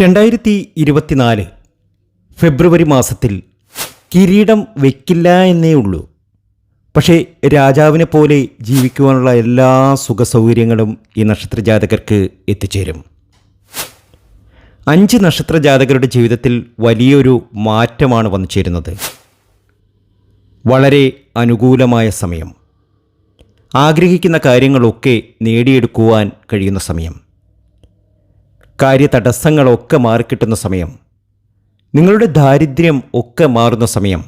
രണ്ടായിരത്തി ഇരുപത്തിനാല് ഫെബ്രുവരി മാസത്തിൽ കിരീടം വെക്കില്ല എന്നേ ഉള്ളൂ. പക്ഷേ രാജാവിനെ പോലെ ജീവിക്കുവാനുള്ള എല്ലാ സുഖസൗകര്യങ്ങളും ഈ നക്ഷത്രജാതകർക്ക് എത്തിച്ചേരും. അഞ്ച് നക്ഷത്രജാതകരുടെ ജീവിതത്തിൽ വലിയൊരു മാറ്റമാണ് വന്നു ചേരുന്നത്. വളരെ അനുകൂലമായ സമയം. ആഗ്രഹിക്കുന്ന കാര്യങ്ങളൊക്കെ നേടിയെടുക്കുവാൻ കഴിയുന്ന സമയം. കാര്യതടസ്സങ്ങളൊക്കെ മാറിക്കിട്ടുന്ന സമയം. നിങ്ങളുടെ ദാരിദ്ര്യം ഒക്കെ മാറുന്ന സമയം.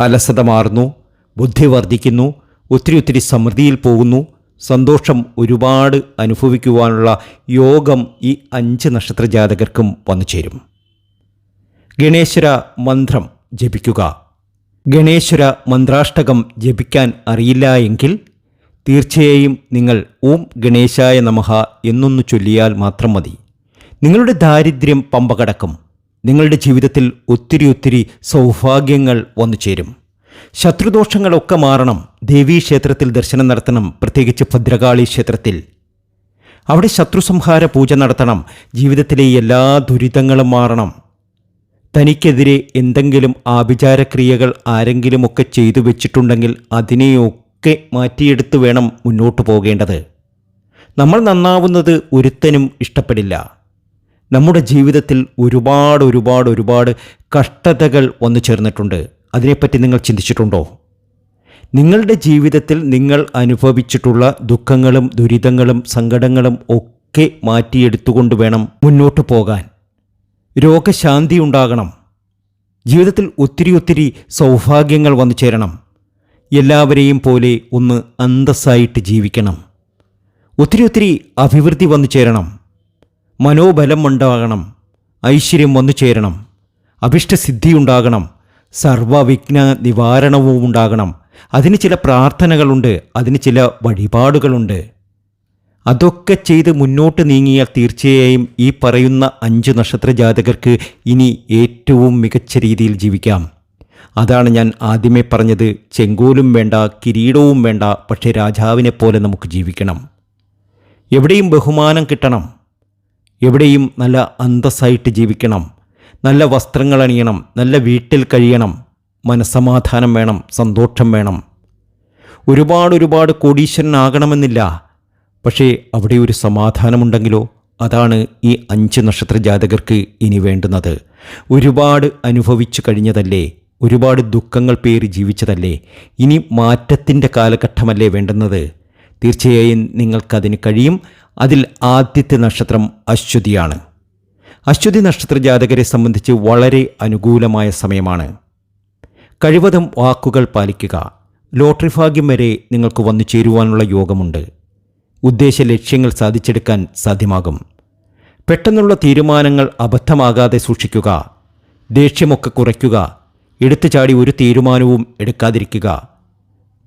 അലസത മാറുന്നു ബുദ്ധി വർദ്ധിക്കുന്നു ഒത്തിരി ഒത്തിരി സമൃദ്ധിയിൽ പോകുന്നു സന്തോഷം ഒരുപാട് അനുഭവിക്കുവാനുള്ള യോഗം ഈ അഞ്ച് നക്ഷത്ര ജാതകർക്കും വന്നു ചേരും. ഗണേശ്വര മന്ത്രം ജപിക്കുക. ഗണേശ്വര മന്ത്രാഷ്ടകം ജപിക്കാൻ അറിയില്ല എങ്കിൽ തീർച്ചയായും നിങ്ങൾ ഓം ഗണേശായ നമഹ എന്നൊന്ന് ചൊല്ലിയാൽ മാത്രം മതി. നിങ്ങളുടെ ദാരിദ്ര്യം പമ്പ കടക്കും നിങ്ങളുടെ ജീവിതത്തിൽ ഒത്തിരി ഒത്തിരി സൗഭാഗ്യങ്ങൾ വന്നു ചേരും. ശത്രുദോഷങ്ങളൊക്കെ മാറണം. ദേവീ ക്ഷേത്രത്തിൽ ദർശനം നടത്തണം. പ്രത്യേകിച്ച് ഭദ്രകാളി ക്ഷേത്രത്തിൽ. അവിടെ ശത്രുസംഹാര പൂജ നടത്തണം. ജീവിതത്തിലെ എല്ലാ ദുരിതങ്ങളും മാറണം. തനിക്കെതിരെ എന്തെങ്കിലും ആഭിചാരക്രിയകൾ ആരെങ്കിലുമൊക്കെ ചെയ്തു വെച്ചിട്ടുണ്ടെങ്കിൽ അതിനെയൊക്കെ മാറ്റിയെടുത്ത് വേണം മുന്നോട്ട് പോകേണ്ടത്. നമ്മൾ നന്നാവുന്നത് ഒരുത്തനും ഇഷ്ടപ്പെടില്ല. നമ്മുടെ ജീവിതത്തിൽ ഒരുപാട് ഒരുപാട് ഒരുപാട് കഷ്ടതകൾ വന്നു ചേർന്നിട്ടുണ്ട്. അതിനെപ്പറ്റി നിങ്ങൾ ചിന്തിച്ചിട്ടുണ്ടോ? നിങ്ങളുടെ ജീവിതത്തിൽ നിങ്ങൾ അനുഭവിച്ചിട്ടുള്ള ദുഃഖങ്ങളും ദുരിതങ്ങളും സങ്കടങ്ങളും ഒക്കെ മാറ്റിയെടുത്തുകൊണ്ട് വേണം മുന്നോട്ട് പോകാൻ. രോഗശാന്തി ഉണ്ടാകണം. ജീവിതത്തിൽ ഒത്തിരി ഒത്തിരി സൗഭാഗ്യങ്ങൾ വന്നു ചേരണം. എല്ലാവരെയും പോലെ ഒന്ന് അന്തസ്സായിട്ട് ജീവിക്കണം. ഒത്തിരി ഒത്തിരി അഭിവൃദ്ധി വന്നു ചേരണം. മനോബലം ഉണ്ടാകണം. ഐശ്വര്യം വന്നു ചേരണം. അഭിഷ്ടസിദ്ധി ഉണ്ടാകണം സർവവിഘ്ന നിവാരണവും ഉണ്ടാകണം. അതിന് ചില പ്രാർത്ഥനകളുണ്ട്. അതിന് ചില വഴിപാടുകളുണ്ട്. അതൊക്കെ ചെയ്ത് മുന്നോട്ട് നീങ്ങിയാൽ തീർച്ചയായും ഈ പറയുന്ന അഞ്ച് നക്ഷത്ര ജാതകർക്ക് ഇനി ഏറ്റവും മികച്ച രീതിയിൽ ജീവിക്കാം. അതാണ് ഞാൻ ആദ്യമേ പറഞ്ഞത്. ചെങ്കോലും വേണ്ട കിരീടവും വേണ്ട പക്ഷേ രാജാവിനെ പോലെ നമുക്ക് ജീവിക്കണം. എവിടെയും ബഹുമാനം കിട്ടണം. എവിടെയും നല്ല അന്തസ്സായിട്ട് ജീവിക്കണം. നല്ല വസ്ത്രങ്ങൾ അണിയണം. നല്ല വീട്ടിൽ കഴിയണം. മനസ്സമാധാനം വേണം. സന്തോഷം വേണം. ഒരുപാട് ഒരുപാട് കോടീശ്വരനാകണമെന്നില്ല. പക്ഷേ അവിടെ ഒരു സമാധാനമുണ്ടെങ്കിലോ? അതാണ് ഈ അഞ്ച് നക്ഷത്ര ജാതകർക്ക് ഇനി വേണ്ടുന്നത്. ഒരുപാട് അനുഭവിച്ചു കഴിഞ്ഞതല്ലേ? ഒരുപാട് ദുഃഖങ്ങൾ പേറി ജീവിച്ചതല്ലേ? ഇനി മാറ്റത്തിന്റെ കാലഘട്ടമല്ലേ വേണ്ടുന്നത്? തീർച്ചയായും നിങ്ങൾക്കതിന് കഴിയും. അതിൽ ആദ്യത്തെ നക്ഷത്രം അശ്വതിയാണ്. അശ്വതി നക്ഷത്ര ജാതകരെ സംബന്ധിച്ച് വളരെ അനുകൂലമായ സമയമാണ്. കഴിവതും വാക്കുകൾ പാലിക്കുക. ലോട്ടറി ഭാഗ്യം വരെ നിങ്ങൾക്ക് വന്നു ചേരുവാനുള്ള യോഗമുണ്ട്. ഉദ്ദേശ ലക്ഷ്യങ്ങൾ സാധിച്ചെടുക്കാൻ സാധ്യമാകും. പെട്ടെന്നുള്ള തീരുമാനങ്ങൾ അബദ്ധമാകാതെ സൂക്ഷിക്കുക. ദേഷ്യമൊക്കെ കുറയ്ക്കുക. എടുത്തു ചാടി ഒരു തീരുമാനവും എടുക്കാതിരിക്കുക.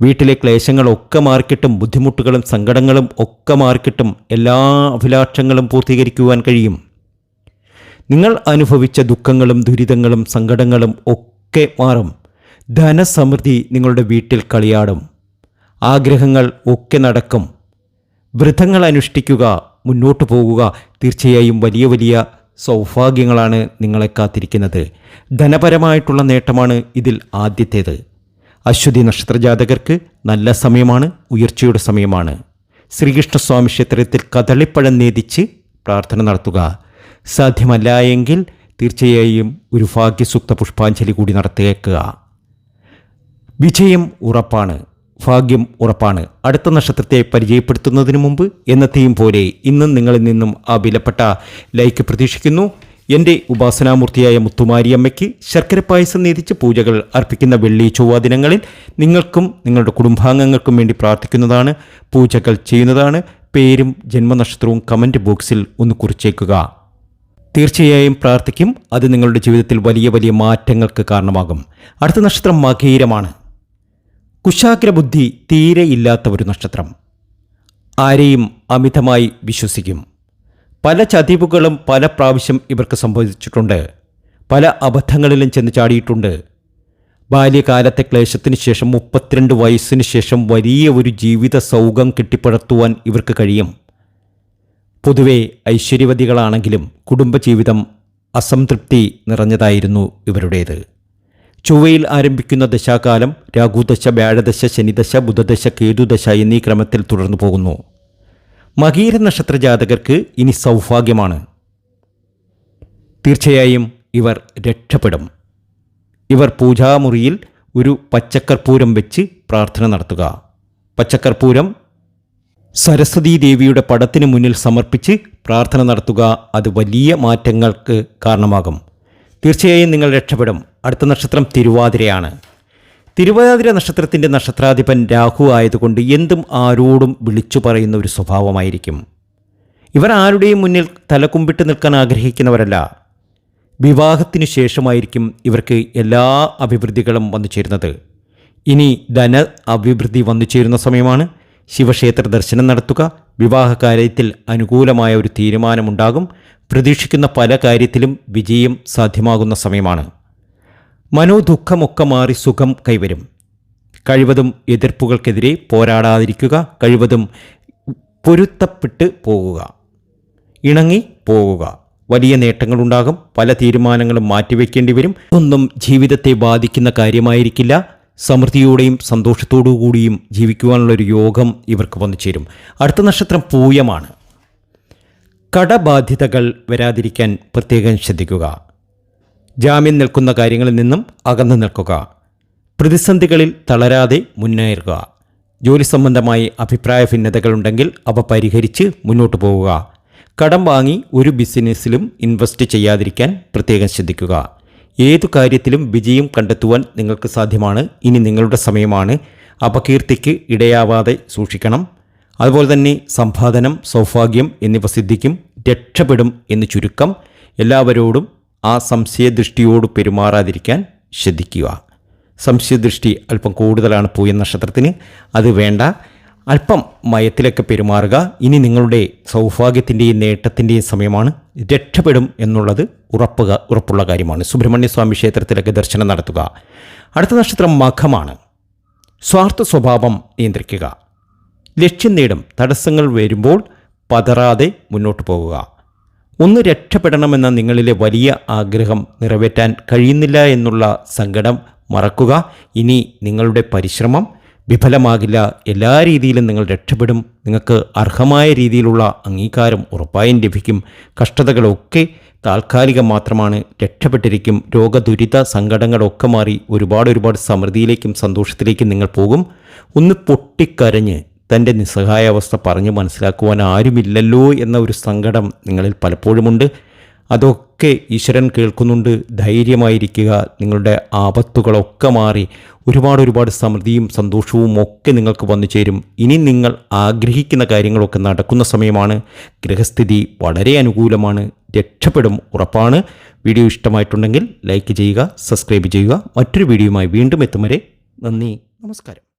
വീട്ടിലെ ക്ലേശങ്ങളൊക്കെ മാർക്കിട്ടും ബുദ്ധിമുട്ടുകളും സങ്കടങ്ങളും ഒക്കെ മാർക്കിട്ടും എല്ലാ അഭിലാഷങ്ങളും പൂർത്തീകരിക്കുവാൻ കഴിയും. നിങ്ങൾ അനുഭവിച്ച ദുഃഖങ്ങളും ദുരിതങ്ങളും സങ്കടങ്ങളും ഒക്കെ മാറും. ധനസമൃദ്ധി നിങ്ങളുടെ വീട്ടിൽ കളിയാടും. ആഗ്രഹങ്ങൾ ഒക്കെ നടക്കും. വ്രതങ്ങൾ അനുഷ്ഠിക്കുക മുന്നോട്ടു പോകുക തീർച്ചയായും വലിയ വലിയ സൗഭാഗ്യങ്ങളാണ് നിങ്ങളെ കാത്തിരിക്കുന്നത്. ധനപരമായിട്ടുള്ള നേട്ടമാണ് ഇതിൽ ആദ്യത്തേത്. അശ്വതി നക്ഷത്രജാതകർക്ക് നല്ല സമയമാണ് ഉയർച്ചയുടെ സമയമാണ്. ശ്രീകൃഷ്ണസ്വാമി ക്ഷേത്രത്തിൽ കദളിപ്പഴം നേതിച്ച് പ്രാർത്ഥന നടത്തുക. സാധ്യമല്ല എങ്കിൽ തീർച്ചയായും ഒരു ഭാഗ്യസൂക്ത പുഷ്പാഞ്ജലി കൂടി നടത്തിയേക്കുക. വിജയം ഉറപ്പാണ്. ഭാഗ്യം ഉറപ്പാണ്. അടുത്ത നക്ഷത്രത്തെ പരിചയപ്പെടുത്തുന്നതിന് മുമ്പ് എന്നത്തെയും പോലെ ഇന്നും നിങ്ങളിൽ നിന്നും ആ വിലപ്പെട്ട ലൈക്ക് പ്രതീക്ഷിക്കുന്നു. എന്റെ ഉപാസനാമൂർത്തിയായ മുത്തുമാരിയമ്മയ്ക്ക് ശർക്കര പായസം നീതിച്ച് പൂജകൾ അർപ്പിക്കുന്ന വെള്ളി ചൊവ്വ ദിനങ്ങളിൽ നിങ്ങൾക്കും നിങ്ങളുടെ കുടുംബാംഗങ്ങൾക്കും വേണ്ടി പ്രാർത്ഥിക്കുന്നതാണ് പൂജകൾ ചെയ്യുന്നതാണ്. പേരും ജന്മനക്ഷത്രവും കമന്റ് ബോക്സിൽ ഒന്ന് കുറിച്ചേക്കുക. തീർച്ചയായും പ്രാർത്ഥിക്കും. അത് നിങ്ങളുടെ ജീവിതത്തിൽ വലിയ വലിയ മാറ്റങ്ങൾക്ക് കാരണമാകും. അടുത്ത നക്ഷത്രം മകീരമാണ്. കുശാഗ്രബുദ്ധി തീരെ ഇല്ലാത്ത ഒരു നക്ഷത്രം. ആരെയും അമിതമായി വിശ്വസിക്കും. പല ചതിവുകളും പല പ്രാവശ്യം ഇവർക്ക് സംഭവിച്ചിട്ടുണ്ട്. പല അബദ്ധങ്ങളിലും ചെന്ന് ചാടിയിട്ടുണ്ട്. ബാല്യകാലത്തെ ക്ലേശത്തിന് ശേഷം മുപ്പത്തിരണ്ട് വയസ്സിന് ശേഷം വലിയ ഒരു ജീവിത സൗഖം കെട്ടിപ്പടുത്തുവാൻ ഇവർക്ക് കഴിയും. പൊതുവെ ഐശ്വര്യവതികളാണെങ്കിലും കുടുംബജീവിതം അസംതൃപ്തി നിറഞ്ഞതായിരുന്നു ഇവരുടേത്. ചൊവ്വയിൽ ആരംഭിക്കുന്ന ദശാകാലം രാഘുദശ വ്യാഴദശ ശനിദശ ബുധദശ കേതുദശ എന്നീ ക്രമത്തിൽ തുടർന്നു പോകുന്നു. മകീര നക്ഷത്ര ജാതകർക്ക് ഇനി സൗഭാഗ്യമാണ്. തീർച്ചയായും ഇവർ രക്ഷപ്പെടും. ഇവർ പൂജാമുറിയിൽ ഒരു പച്ചക്കർപ്പൂരം വെച്ച് പ്രാർത്ഥന നടത്തുക. പച്ചക്കർപ്പൂരം സരസ്വതീ ദേവിയുടെ പടത്തിന് മുന്നിൽ സമർപ്പിച്ച് പ്രാർത്ഥന നടത്തുക അത് വലിയ മാറ്റങ്ങൾക്ക് കാരണമാകും. തീർച്ചയായും നിങ്ങൾ രക്ഷപ്പെടും. അടുത്ത നക്ഷത്രം തിരുവാതിരയാണ്. തിരുവാതിര നക്ഷത്രത്തിന്റെ നക്ഷത്രാധിപൻ രാഹു ആയതുകൊണ്ട് എന്തും ആരോടും വിളിച്ചു പറയുന്ന ഒരു സ്വഭാവമായിരിക്കും. ഇവർ ആരുടെയും മുന്നിൽ തലകുമ്പിട്ട് നിൽക്കാൻ ആഗ്രഹിക്കുന്നവരല്ല. വിവാഹത്തിനു ശേഷമായിരിക്കും ഇവർക്ക് എല്ലാ അഭിവൃദ്ധികളും വന്നു ചേരുന്നത്. ഇനി ധന അഭിവൃദ്ധി വന്നു ചേരുന്ന സമയമാണ്. ശിവക്ഷേത്ര ദർശനം നടത്തുക. വിവാഹകാര്യത്തിൽ അനുകൂലമായ ഒരു തീരുമാനമുണ്ടാകും. പ്രതീക്ഷിക്കുന്ന പല കാര്യത്തിലും വിജയം സാധ്യമാകുന്ന സമയമാണ്. മനോദുഃഖമൊക്കെ മാറി സുഖം കൈവരും. കഴിവതും എതിർപ്പുകൾക്കെതിരെ പോരാടാതിരിക്കുക കഴിവതും പൊരുത്തപ്പെട്ട് പോകുക. ഇണങ്ങി പോകുക. വലിയ നേട്ടങ്ങളുണ്ടാകും പല തീരുമാനങ്ങളും മാറ്റിവെക്കേണ്ടി വരും. ഒന്നും ജീവിതത്തെ ബാധിക്കുന്ന കാര്യമായിരിക്കില്ല. സമൃദ്ധിയോടെയും സന്തോഷത്തോടു കൂടിയും ജീവിക്കുവാനുള്ളൊരു യോഗം ഇവർക്ക് വന്നു ചേരും. അടുത്ത നക്ഷത്രം പൂയമാണ്. കടബാധ്യതകൾ വരാതിരിക്കാൻ പ്രത്യേകം ശ്രദ്ധിക്കുക. ജാമ്യം നിൽക്കുന്ന കാര്യങ്ങളിൽ നിന്നും അകന്നു നിൽക്കുക. പ്രതിസന്ധികളിൽ തളരാതെ മുന്നേറുക. ജോലി സംബന്ധമായി അഭിപ്രായ ഭിന്നതകളുണ്ടെങ്കിൽ അവ പരിഹരിച്ച് മുന്നോട്ടു പോവുക. കടം വാങ്ങി ഒരു ബിസിനസ്സിലും ഇൻവെസ്റ്റ് ചെയ്യാതിരിക്കാൻ പ്രത്യേകം ശ്രദ്ധിക്കുക. ഏതു കാര്യത്തിലും വിജയം കണ്ടെത്തുവാൻ നിങ്ങൾക്ക് സാധ്യമാണ്. ഇനി നിങ്ങളുടെ സമയമാണ്. അപകീർത്തിക്ക് ഇടയാവാതെ സൂക്ഷിക്കണം. അതുപോലെ തന്നെ സമ്പാദനം സൗഭാഗ്യം എന്നിവ സിദ്ധിക്കും. രക്ഷപ്പെടും എന്ന് ചുരുക്കം എല്ലാവരോടും ആ സംശയദൃഷ്ടിയോട് പെരുമാറാതിരിക്കാൻ ശ്രദ്ധിക്കുക. സംശയദൃഷ്ടി അല്പം കൂടുതലാണ് പൂയ നക്ഷത്രത്തിന്. അത് വേണ്ട. അല്പം മയത്തിലൊക്കെ പെരുമാറുക. ഇനി നിങ്ങളുടെ സൗഭാഗ്യത്തിന്റെയും നേട്ടത്തിന്റെയും സമയമാണ്. രക്ഷപ്പെടും എന്നുള്ളത് ഉറപ്പുക ഉറപ്പുള്ള കാര്യമാണ്. സുബ്രഹ്മണ്യസ്വാമി ക്ഷേത്രത്തിലൊക്കെ ദർശനം നടത്തുക. അടുത്ത നക്ഷത്രം മഖമാണ്. സ്വാർത്ഥ സ്വഭാവം നിയന്ത്രിക്കുക. ലക്ഷ്യം നേടും. തടസ്സങ്ങൾ വരുമ്പോൾ പതറാതെ മുന്നോട്ട് പോകുക. ഒന്ന് രക്ഷപ്പെടണമെന്ന നിങ്ങളിലെ വലിയ ആഗ്രഹം നിറവേറ്റാൻ കഴിയുന്നില്ല എന്നുള്ള സങ്കടം മറക്കുക. ഇനി നിങ്ങളുടെ പരിശ്രമം വിഫലമാകില്ല. എല്ലാ രീതിയിലും നിങ്ങൾ രക്ഷപ്പെടും. നിങ്ങൾക്ക് അർഹമായ രീതിയിലുള്ള അംഗീകാരം ഉറപ്പായും ലഭിക്കും. കഷ്ടതകളൊക്കെ താൽക്കാലികം മാത്രമാണ്. രക്ഷപ്പെട്ടിരിക്കും. രോഗദുരിത സങ്കടങ്ങളൊക്കെ മാറി ഒരുപാട് ഒരുപാട് സമൃദ്ധിയിലേക്കും സന്തോഷത്തിലേക്കും നിങ്ങൾ പോകും. ഒന്ന് പൊട്ടിക്കരഞ്ഞ് തന്റെ നിസ്സഹായാവസ്ഥ പറഞ്ഞു മനസ്സിലാക്കുവാൻ ആരുമില്ലല്ലോ എന്ന ഒരു സങ്കടം നിങ്ങളിൽ പലപ്പോഴുമുണ്ട്. അതൊക്കെ ഈശ്വരൻ കേൾക്കുന്നുണ്ട്. ധൈര്യമായിരിക്കുക. നിങ്ങളുടെ ആപത്തുകളൊക്കെ മാറി ഒരുപാട് ഒരുപാട് സമൃദ്ധിയും സന്തോഷവും ഒക്കെ നിങ്ങൾക്ക് വന്നു ചേരും. ഇനി നിങ്ങൾ ആഗ്രഹിക്കുന്ന കാര്യങ്ങളൊക്കെ നടക്കുന്ന സമയമാണ്. ഗ്രഹസ്ഥിതി വളരെ അനുകൂലമാണ്. രക്ഷപ്പെടും ഉറപ്പാണ്. വീഡിയോ ഇഷ്ടമായിട്ടുണ്ടെങ്കിൽ ലൈക്ക് ചെയ്യുക സബ്സ്ക്രൈബ് ചെയ്യുക. മറ്റൊരു വീഡിയോയുമായി വീണ്ടും എത്തും വരെ നന്ദി. നമസ്കാരം.